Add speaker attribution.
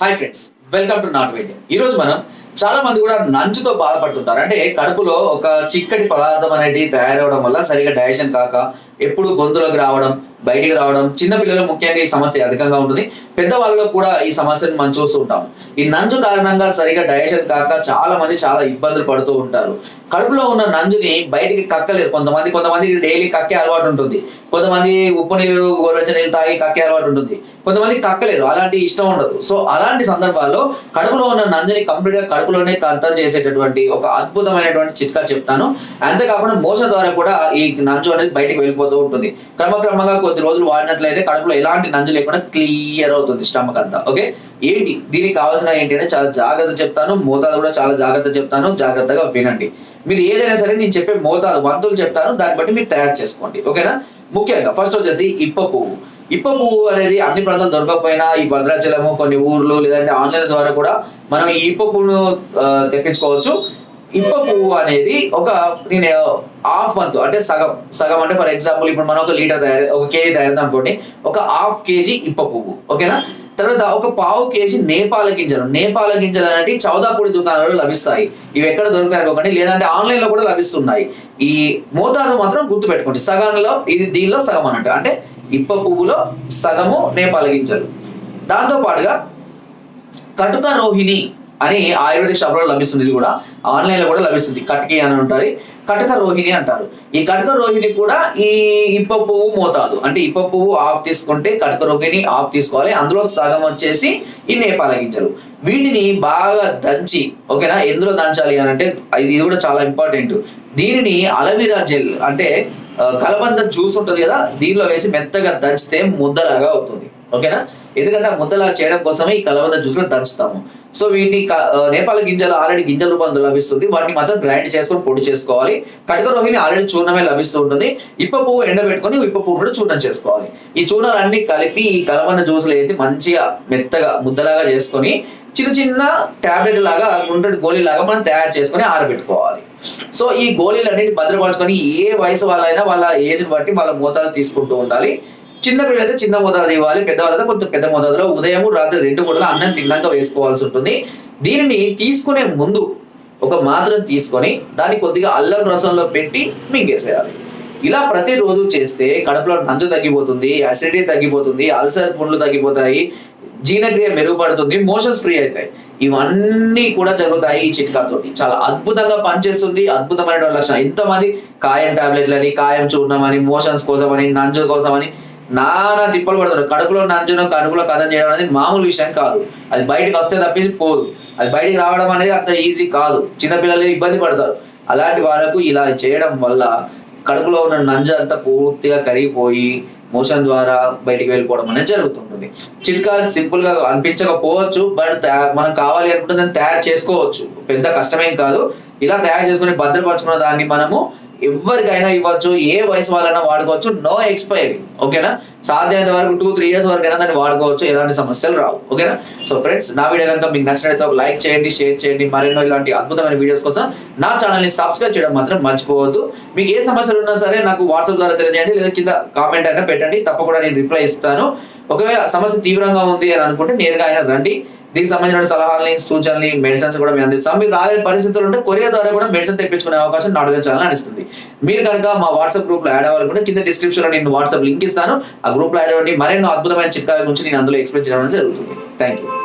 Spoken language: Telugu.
Speaker 1: హాయ్ ఫ్రెండ్స్ వెల్కమ్ టు నాట్ వైద్యం ఈ రోజు మనం చాలా మంది కూడా నంచుతో బాధపడుతుంటారు. అంటే కడుపులో ఒక చిక్కటి పదార్థం అనేది తయారవడం వల్ల సరిగా డైజెషన్ కాక ఎప్పుడు గొంతులోకి రావడం బయటికి రావడం చిన్న పిల్లలు ముఖ్యంగా ఈ సమస్య అధికంగా ఉంటుంది. పెద్దవాళ్ళలో కూడా ఈ సమస్యను మనం చూస్తూ ఉంటాం ఈ నంజు కారణంగా సరిగా డైజెషన్ కాక చాలా మంది చాలా ఇబ్బందులు పడుతూ ఉంటారు. కడుపులో ఉన్న నంజుని బయటికి కక్కలేరు కొంతమంది కొంతమందికి డైలీ కక్కే అలవాటు ఉంటుంది. కొంతమంది ఉప్పు నీళ్ళు గోరచ్చ నీళ్ళు తాగి కక్కే అలవాటు ఉంటుంది. కొంతమంది కక్కలేరు అలాంటి ఇష్టం ఉండదు. సో అలాంటి సందర్భాల్లో కడుపులో ఉన్న నంజుని కంప్లీట్గా కడుపులోనే కంతం చేసేటటువంటి ఒక అద్భుతమైనటువంటి చిట్కా చెప్తాను. అంతేకాకుండా మోసం ద్వారా కూడా ఈ నంజు అనేది బయటికి వెళ్ళిపోతూ ఉంటుంది. క్రమక్రమంగా కొద్ది రోజులు వాడినట్లయితే కడుపులో ఎలాంటి నంజు లేకుండా క్లియర్ అవుతుంది స్టమక్ అంతా. ఓకే? ఏంటి? దీనికి కావాల్సిన ఏంటి అంటే చాలా జాగ్రత్త చెప్తాను. మోతాదు కూడా చాలా జాగ్రత్త చెప్తాను. జాగ్రత్తగా వినండి. మీరు ఏదైనా సరే నేను చెప్పే మోతాదు వంతులు చెప్తాను. దాన్ని బట్టి మీరు తయారు చేసుకోండి. ఓకేనా? ముఖ్యంగా ఫస్ట్ వచ్చేసి ఇప్ప పువ్వు. ఇప్ప పువ్వు అనేది అన్ని ప్రాంతాలు దొరకకపోయినా ఈ భద్రాచలము కొన్ని ఊర్లు లేదంటే ఆన్లైన్ ద్వారా కూడా మనం ఈ ఇప్ప పువ్వును తెప్పించుకోవచ్చు. ఇప్ప పువ్వు అనేది ఒక నేను హాఫ్ వంతు అంటే సగం సగం అంటే ఫర్ ఎగ్జాంపుల్ ఇప్పుడు మనం ఒక లీటర్ తయారు ఒక కేజీ తయారు అనుకోండి ఒక హాఫ్ కేజీ ఇప్ప పువ్వు ఓకేనా? తర్వాత ఒక పావు కేజీ నేపాల గింజలు నేపాల గింజలు అనేవి చౌదాపూడి దుకాణాలలో లభిస్తాయి. ఇవి ఎక్కడ దొరుకుతాయి అనుకోకండి లేదంటే ఆన్లైన్లో కూడా లభిస్తున్నాయి. ఈ మోతాదు మాత్రం గుర్తు పెట్టుకోండి సగంలో ఇది దీనిలో సగం అన్నట్టు అంటే ఇప్ప పువ్వులో సగము నేపాల గింజలు. దాంతో పాటుగా కటుక రోహిణి అని ఆయుర్వేదిక్ షాప్లో లభిస్తుంది ఇది కూడా. ఆన్లైన్లో కూడా లభిస్తుంది. కటకి అని ఉంటుంది కటక రోహిణి అంటారు. ఈ కటక రోహిణి కూడా ఈ ఇప్ప పువ్వు మోతాదు. అంటే ఇప్ప పువ్వు ఆఫ్ తీసుకుంటే కటక రోహిణి ఆఫ్ తీసుకోవాలి. అందులో సగం వచ్చేసి ఈ నేపాల గింజలు. వీటిని బాగా దంచి ఓకేనా? ఎందులో దంచాలి అని అంటే ఇది కూడా చాలా ఇంపార్టెంట్. దీనిని అలవీరా జెల్ అంటే కలబంద జ్యూస్ ఉంటుంది కదా? దీనిలో వేసి మెత్తగా దంచితే ముద్దలాగా అవుతుంది. ఓకేనా? ఎందుకంటే ఆ ముద్దలా చేయడం కోసమే ఈ కలబంద జ్యూస్ దంచుతాము. సో వీటిని నేపాల గింజలు ఆల్రెడీ గింజల రూపంలో లభిస్తుంది. వాటిని మాత్రం గ్రైండ్ చేసుకొని పొడి చేసుకోవాలి. కటక రోహిణి ఆల్రెడీ చూర్ణమే లభిస్తూ ఉంటుంది ఇప్ప పువ్వు ఎండబెట్టుకొని ఇప్ప పువ్వు కూడా చూర్ణం చేసుకోవాలి. ఈ చూర్ణాలన్నీ కలిపి ఈ కలబంద జ్యూస్లో వేసి మంచిగా మెత్తగా ముద్దలాగా చేసుకొని చిన్న చిన్న టాబ్లెట్ లాగా గుండ్రటి గోళీ లాగా మనం తయారు చేసుకొని ఆరబెట్టుకోవాలి. సో ఈ గోళీలు అన్నిటి భద్రపరచుకొని ఏ వయసు వాళ్ళైనా వాళ్ళ ఏజ్ బట్టి వాళ్ళ మోతాదు తీసుకుంటూ ఉండాలి. చిన్న పిల్లలైతే చిన్న మోతాదు ఇవ్వాలి పెద్దవాళ్ళైతే కొంత పెద్ద మోతాదులో ఉదయం రాత్రి రెండు పూటలు అన్నం తిన్నాక వేసుకోవాల్సి ఉంటుంది. దీనిని తీసుకునే ముందు ఒక మాత్రం తీసుకొని దాన్ని కొద్దిగా అల్లం రసంలో పెట్టి మింగేసేయాలి. ఇలా ప్రతిరోజు చేస్తే కడుపులో నంజు తగ్గిపోతుంది అసిడిటీ తగ్గిపోతుంది అల్సర్ పుండ్లు తగ్గిపోతాయి జీర్ణక్రియ మెరుగుపడుతుంది మోషన్స్ ఫ్రీ అవుతాయి. ఇవన్నీ కూడా జరుగుతాయి ఈ చిట్కాతో చాలా అద్భుతంగా పనిచేస్తుంది. అద్భుతమైన లక్షణం ఇంతమంది కాయం టాబ్లెట్లని కాయం చూర్ణం అని మోషన్స్ కోసమని నంజు కోసమని నానా తిప్పలు పడతారు కడుపులో నంచడం కడుపులో కథం చేయడం అనేది మామూలు విషయం కాదు. అది బయటకు వస్తే తప్పింది పోదు. అది బయటికి రావడం అనేది అంత ఈజీ కాదు. చిన్నపిల్లలు ఇబ్బంది పడతారు. అలాంటి వాళ్ళకు ఇలా చేయడం వల్ల కడుపులో ఉన్న నంజ అంతా పూర్తిగా కరిగిపోయి మోషన్ ద్వారా బయటికి వెళ్ళిపోవడం అనేది జరుగుతుంటుంది. చిట్కా సింపుల్గా అనిపించకపోవచ్చు బట్ మనం కావాలి అనుకుంటే దాన్ని తయారు చేసుకోవచ్చు. పెద్ద కష్టమేం కాదు. ఇలా తయారు చేసుకుని భద్రపరచుకున్న దాన్ని మనము ఎవరికైనా ఇవ్వచ్చు ఏ వయసు వాళ్ళైనా వాడుకోవచ్చు నో ఎక్స్పైరీ ఓకేనా? సాధ్యమైనంత వరకు టూ త్రీ ఇయర్స్ వరకు అయినా దాన్ని వాడుకోవచ్చు ఎలాంటి సమస్యలు రావు. ఓకేనా? సో ఫ్రెండ్స్ నా వీడియో కనుక మీకు నచ్చినట్లయితే ఒక లైక్ చేయండి షేర్ చేయండి మరెన్నో ఇలాంటి అద్భుతమైన వీడియోస్ కోసం నా ఛానల్ని సబ్స్క్రైబ్ చేయడం మాత్రం మర్చిపోవద్దు. మీకు ఏ సమస్యలు ఉన్నా సరే నాకు వాట్సాప్ ద్వారా తెలియజేయండి లేదా కింద కామెంట్ అయినా పెట్టండి తప్పకుండా నేను రిప్లై ఇస్తాను. ఒకవేళ సమస్య తీవ్రంగా ఉంది అని అనుకుంటే నేరుగా అయినా రండి. దీనికి సంబంధించిన సలహాలని సూచనలు మెడిసిన్స్ కూడా మేము అందిస్తాం. మీరు రాలేని పరిస్థితులు ఉంటే కొరియర్ ద్వారా కూడా మెడిసిన్ తెప్పించుకునే అవకాశం అడగించాలని అనిస్తుంది మీరు కనుక మా వాట్సాప్ గ్రూప్లో యాడ్ అవ్వాలనుకుంటే కింద డిస్క్రిప్షన్లో నేను వాట్సాప్ లింక్ ఇస్తాను. ఆ గ్రూప్లో యాడ్ అవ్వండి. మరెన్నో అద్భుతమైన చిట్కాల గురించి నేను అందులో ఎక్స్ప్లెయిన్ చేయడం జరుగుతుంది. Thank you